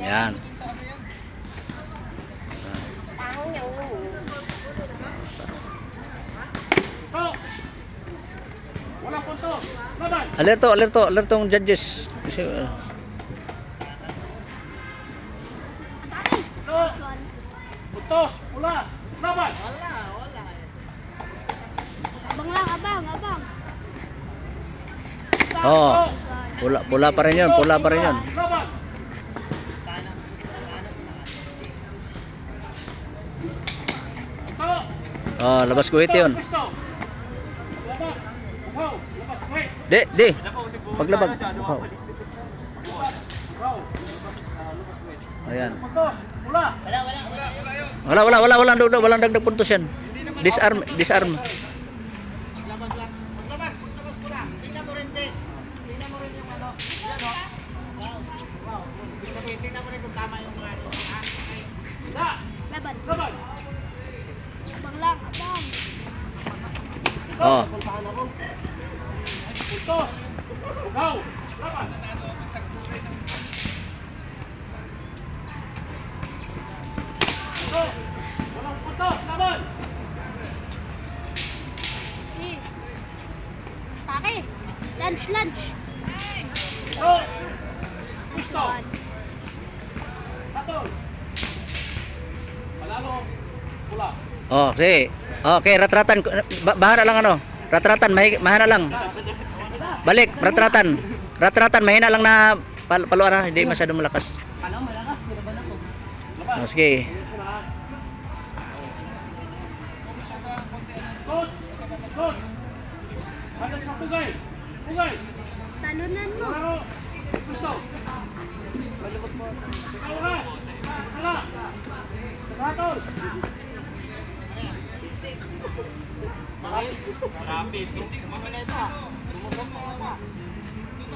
Yan. Alerto, alerto, alerto ang judges. Kasi, uh, To. Putos. Pula. Laban. Abang abang, abang. oh, pula, pula pa rin yun, pula pa rin yun. Oh, labas kuwit yun. Pwesto. Labas. Uhaw. Labas. Wait. Di, di. Paglabag. Oh, Uhaw. ayan. Putos. Pula. Wala, wala, wala, walang dagdag, walang dagdag puntos yan. Disarm, disarm. Paglabag lang. Paglabag. Paglabag ko lang. Tingnan mo rin din. Tingnan mo rin yung ano. Yan o. Wow. Wow. Ibig sabihin, tingnan mo rin kung tama yung mga ano. Ha? Okay. Isa. Laban. Laban. Abang lang, abang. Oh, Putos. Uhaw. Laban. Walang putos. Laban. Take. Lunch, lunch. To. Pusto. Satol. Palalo. Pula. oh, sige. Okay, ratratan. Ba bahara lang ano. Ratratan, mahi mahina lang. Balik, ratratan. Ratratan, mahina lang na pal paluan na, hindi masyadong malakas. Oh, sige. Tot. Tot. Ada sa pugay. Pugay. Talunan mo. Pusto. Kauras. Hala. Satol. Marami. Pistik mga neta. Tumugong mo ba?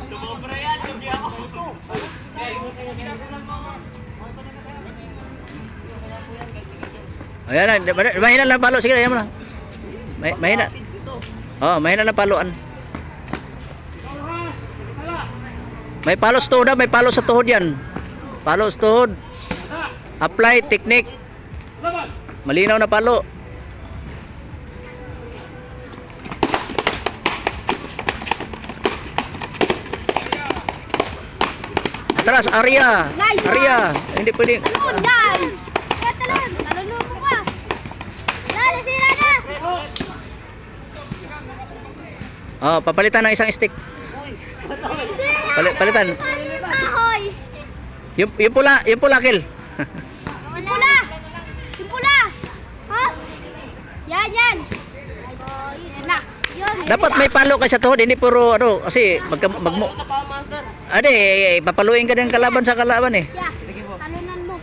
Tumobra yan. Hindi ako. Ito. Ayan na, ma- mahina lang palo. Sige, ayan mo na. May, mahina. Oh, mahina lang paluan. May palos tuhod ah, may palos sa tuhod yan. Palos tuhod. Hala. Apply technique. Malinaw na palo. Atras, area. Nice Area. Hindi pwede. Talon, guys. Kaya talon. Talon mo ka. Lalo, sira na. Oh, papalitan ng isang stick. Pali- palitan. Kahoy. Yung, yung pula, yung pula kill. Yung pula. Yung pula. Ha? Yan, yan. Yan na. Dapat may palo ka sa tuhod, hindi puro ano, kasi magka, magmo. Ade, eh, papaluin ka ng kalaban sa kalaban eh. Yeah. Talunan mo.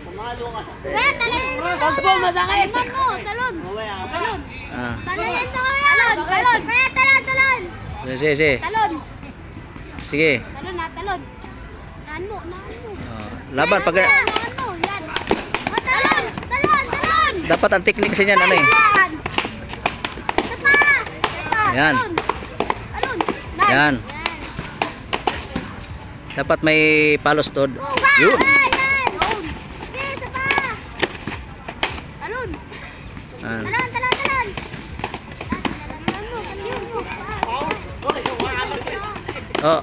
Kaya talunan mo. Opo, masakit. Talunan mo. Talon. Talon. Ah. Talunan mo. Talon. Talon. Kaya talon, talon. Sige, sige. Talon. Sige. Talon na, talon. Naan mo, naan mo. Oh, laban pag mo. Oh, talon. Talon, talon. dapat ang technique sa niyan ano eh. Yan. Isa pa. Isa pa. Yan. Talon. Talon. Nice. Yan. Dapat may palos. Wow. Yun. Yan. Talon. Sige, isa pa. Talon. Talon, talon, talon. Talon mo, talon mo. Wow. Hoy, umaabot yun. Oh.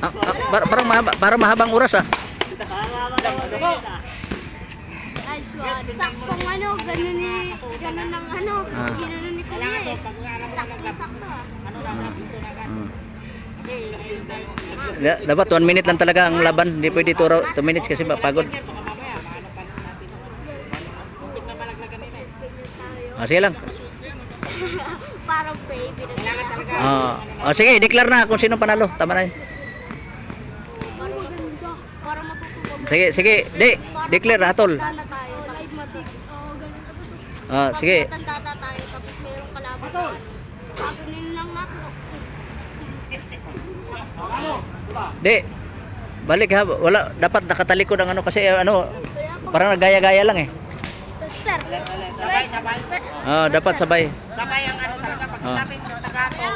Ah, ah, par- parang mahaba, parang mahabang oras ah. Saktong ano, ganun ni, ganun ng ano, Ah. ginano ni Kuya eh. Dapat 1 minute lang talaga ang laban. Hindi pwede 2 minutes kasi pagod. Ah, sige lang. Parang baby. Ah, ah, sige, declare na kung sino panalo. Tama na yun. Sige, sige. Di, declare hatol. Ah, sige. Tanda na tayo, tapos mayroong kalaban Di. Balik ha. Wala dapat nakatalikod ang ano kasi ano Kaya pa, parang nagaya-gaya lang eh. Sabay, sabay. Ah, dapat sabay. Sabay ang ano talaga. Pag sinabi mo,